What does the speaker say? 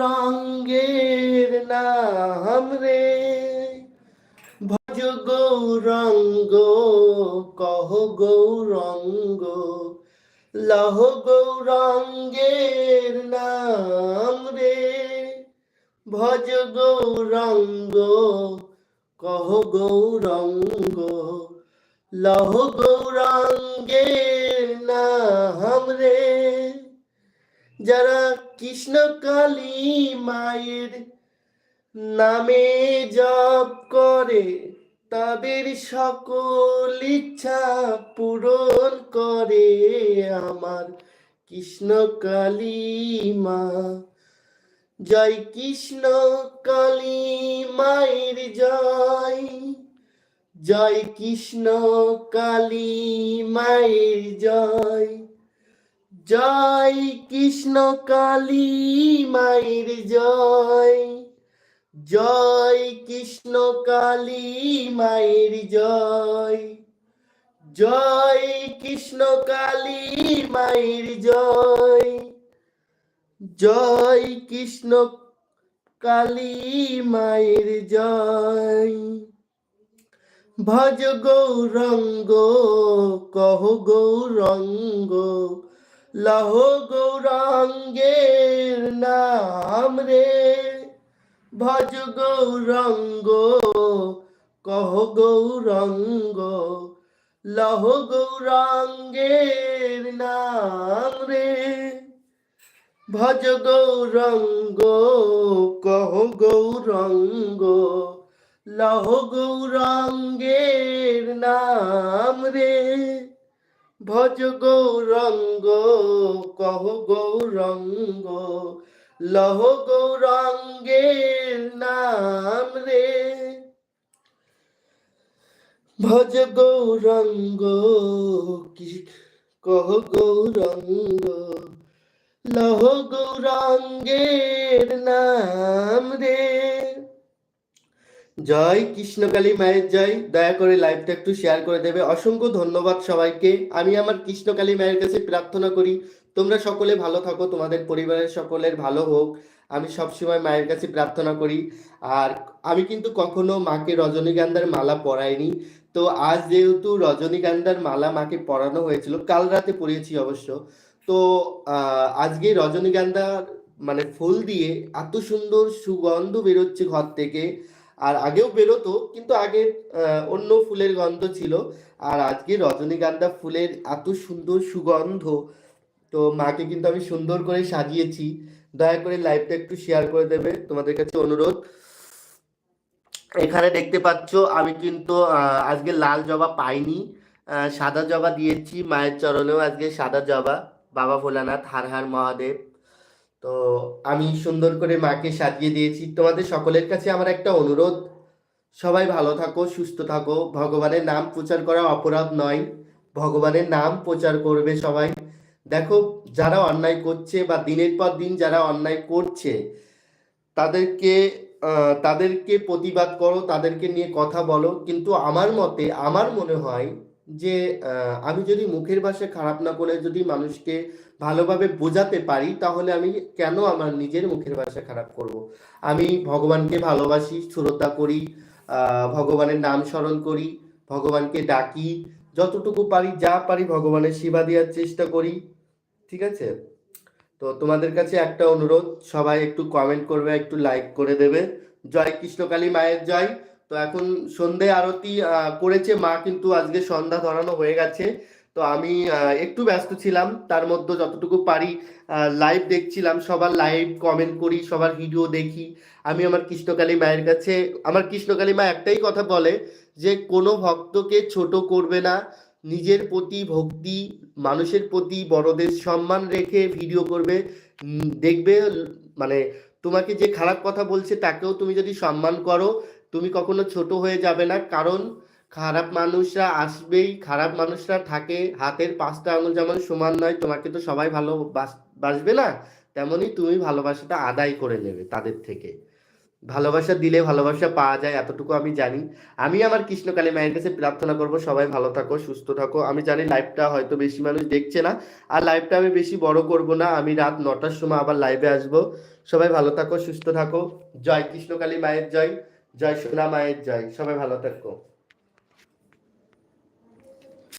গৌরাঙ্গের নাম রে। ভজ গৌরাঙ্গ, কহ গৌরাঙ্গ, লহ গৌরাঙ্গের নাম রে। ভজ গৌরাঙ্গ, কহ গৌরাঙ্গ, লহ গৌরাঙ্গের নাম রে। যারা কৃষ্ণ কালী মায়ের নামে জপ করে, তাদের সকল ইচ্ছা পূরণ করে আমার কৃষ্ণ কালী মা। জয় কৃষ্ণ কালী মায়ের জয়। জয় কৃষ্ণ কালী মায়ের জয়। জয় কৃষ্ণ কালী মায়ের জয়। জয় কৃষ্ণ কালী মায়ের জয়। জয় কৃষ্ণ কালী মায়ের জয়। জয় কৃষ্ণ কালী মায়ের জয়। ভজ গৌরঙ্গ, কহ গৌরঙ্গ লহ গৌরাঙ্গের নাম রে। ভজ গৌরঙ্গ, কহ গৌরঙ্গ, লহ গৌরাঙ্গের নাম রে। ভজ গৌরঙ্গ, কহ গৌরঙ্গ, লহ গৌরাঙ্গের নাম রে। ভজ গৌরঙ্গ, কহ গৌরঙ্গ, লহ গৌরাঙ্গের নাম রে। ভজ গৌরঙ্গ কহ গৌরঙ্গ, লহ গৌরাঙ্গের নাম রে। জয় কৃষ্ণকালী মায়ের জয়। দয়া করে লাইভটা একটু শেয়ার করে দেবে। অসংখ্য ধন্যবাদ সবাইকে। আমি আমার কৃষ্ণকালী মায়ের কাছে প্রার্থনা করি, তোমরা সকলে ভালো থাকো, তোমাদের পরিবারের সকলের ভালো হোক। আমি সবসময় মায়ের কাছে প্রার্থনা করি। আর আমি কিন্তু কখনো মাকে রজনীগন্ধার মালা পরাইনি। তো আজ যেহেতু রজনীগন্ধার মালা মাকে পরানো হয়েছিল, কাল রাতে পরিয়েছি অবশ্য। তো আজকে রজনীগন্ধার মানে ফুল দিয়ে এত সুন্দর সুগন্ধ বেরোচ্ছে ঘর থেকে। আর আগেও বেরোতো, কিন্তু আগে অন্য ফুলের গন্ধ ছিল। আর আজকে রজনীগন্ধা ফুলের এত সুন্দর সুগন্ধ। তো মাকে কিন্তু আমি সুন্দর করে সাজিয়েছি। দয়া করে লাইভটা একটু শেয়ার করে দেবে। তোমাদের কাছে অনুরোধ। এখানে দেখতে পাচ্ছ, আমি কিন্তু আজকে লাল জবা পাইনি। সাদা জবা দিয়েছি। মায়ের চরণেও আজকে সাদা জবা। বাবা ভোলানাথ, হার হার মহাদেব। তো আমি সুন্দর করে মাকে সাজিয়ে দিয়েছি। তোমাদের সকলের কাছে আমার একটা অনুরোধ। সবাই ভালো থাকো, সুস্থ থাকো। ভগবানের নাম প্রচার করা অপরাধ নয়। ভগবানের নাম প্রচার করবে সবাই। দেখো, যারা অন্যায় করছে বা দিনের পর দিন যারা অন্যায় করছে, তাদেরকে তাদেরকে প্রতিবাদ করো, তাদেরকে নিয়ে কথা বলো। কিন্তু আমার মতে, আমার মনে হয় যে আমি যদি মুখের ভাষা খারাপ না করে যদি মানুষকে ভালোভাবে বোঝাতে পারি, তাহলে আমি কেন আমার নিজের মুখের ভাষা খারাপ করব? আমি ভগবানকে ভালোবাসি, শ্রদ্ধা করি ভগবানের নাম স্মরণ করি, ভগবানকে ডাকি, যতটুকু পারি, যা পারি ভগবানের সেবা দেওয়ার চেষ্টা করি, ঠিক আছে? তো তোমাদের কাছে একটা অনুরোধ, সবাই একটু কমেন্ট করবে, একটু লাইক করে দেবে। জয় কৃষ্ণকালী মায়ের জয়। তো এখন সন্ধে আরতি করেছে, মা কিন্তু আজকে সন্ধ্যা ধরানো হয়ে গেছে। তো আমি একটু ব্যস্ত ছিলাম, তার মধ্যে যতটুকু পারি লাইভ দেখছিলাম, সবার লাইভ কমেন্ট করি, সবার ভিডিও দেখি। আমি আমার কৃষ্ণকালী মায়ের কাছে, আমার কৃষ্ণকালী মা একটাই কথা বলে যে, কোনো ভক্তকে ছোট করবে না। নিজের প্রতি ভক্তি, মানুষের প্রতি বড়দের সম্মান রেখে ভিডিও করবে। দেখবে মানে তোমাকে যে খারাপ কথা বলছে, তাকেও তুমি যদি সম্মান করো তুমি কখনো ছোট হয়ে যাবে না, কারণ খারাপ মানুষরা আসবেই, খারাপ মানুষরা থাকে। হাতের পাঁচটা আঙুল যেমন সমান নয়, তোমাকে তো সবাই ভালো বাস- বাসবে না, তেমনি তুমি ভালোবাসাটা আদায় করে নেবে তাদের থেকে। ভালোবাসা দিলে ভালোবাসা পাওয়া যায়, এতটুকু আমি জানি। আমি আমার কৃষ্ণকালী মায়ের কাছে প্রার্থনা করব, সবাই ভালো থাকো, সুস্থ থাকো। আমি জানি লাইভটা হয়তো বেশি মানুষ দেখছে না, আর লাইভটা আমি বেশি বড় করব না। আমি রাত নটার সময় আবার লাইভে আসব। সবাই ভালো থাকো, সুস্থ থাকো। জয় কৃষ্ণকালী মায়ের জয়। জয় সোনা মায়ের জয়। সবাই ভালো থাকো।